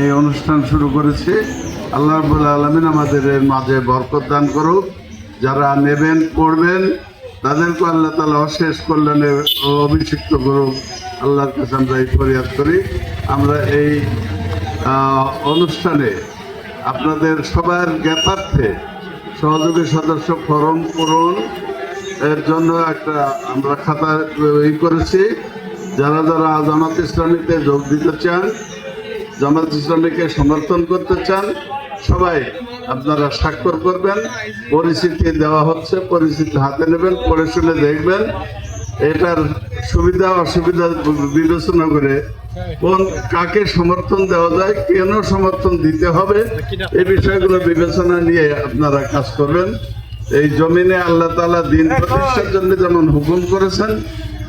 এই অনুষ্ঠান শুরু করেছি। আল্লাহ আলমিন আমাদের এর মাঝে বরকত দান করুক। যারা নেবেন, পড়বেন তাদেরকে আল্লাহ তালা অশেষ কল্যাণে অভিষিক্ত করুক। আল্লাহর কাছে আমরা এই ফরিয়াদ করি। আমরা এই অনুষ্ঠানে আপনাদের সবার জ্ঞাতার্থে সহযোগী সদস্য ফরম পূরণ এর জন্য একটা আমরা খাতা ই করেছি। যারা যারা জামাত ইসলামীতে যোগ দিতে চান জামাত ইসলামীকে সমর্থন করতে চান, সবাই আপনারা স্বাক্ষর করবেন পরিস্থিতি দেওয়া হচ্ছে পরিস্থিতি হাতে নেবেন, পড়ে শুনে দেখবেন। এটার সুবিধা, অসুবিধা বিবেচনা করে কোন কাকে সমর্থন দেওয়া যায়, কেন সমর্থন দিতে হবে, এই বিষয়গুলো বিবেচনা নিয়ে আপনারা কাজ করবেন। এই জমিনে আল্লাহ তালা দিন প্রতিষ্ঠার জন্য যেমন হুকুম করেছেন,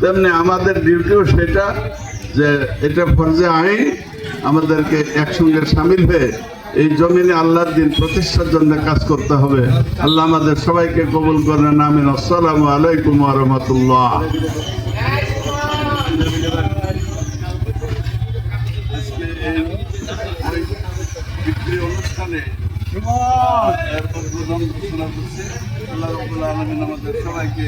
তেমনি আমাদের ডিউটিও সেটা যে এটা ফরজে আইন। আমাদেরকে একসঙ্গে সামিল হয়ে এই জমিনে আল্লাহর দিন প্রতিষ্ঠার জন্য কাজ করতে হবে। আল্লাহ আমাদের সবাইকে কবুল করেন, আমিন। আসসালামু আলাইকুম রহমতুল্লাহ। আল্লাহ রাব্বুল আলামিন আমাদের সবাইকে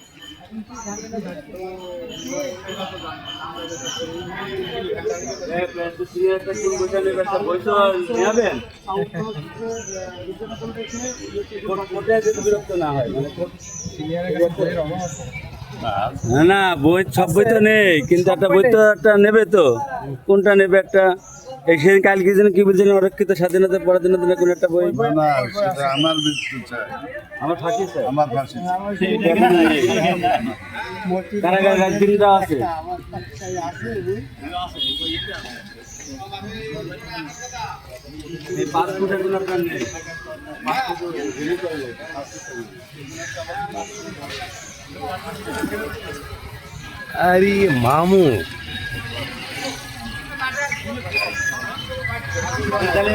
না বই সব বই তো নেই, কিন্তু একটা বই তো একটা নেবে তো। কোনটা নেবে একটা? এই সেদিন কালকে যেন কি বলছেন অরক্ষিত স্বাধীনতা পরাধীনতা না কোনো একটা বই। না সেটা আমার মৃত্যু চাই। আমার আমার ফাঁসি চাই। কারাগার রাজদিনটা আছে। আপনার নেই। আরে মামু তাহলে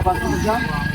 পাসপোর্ট করে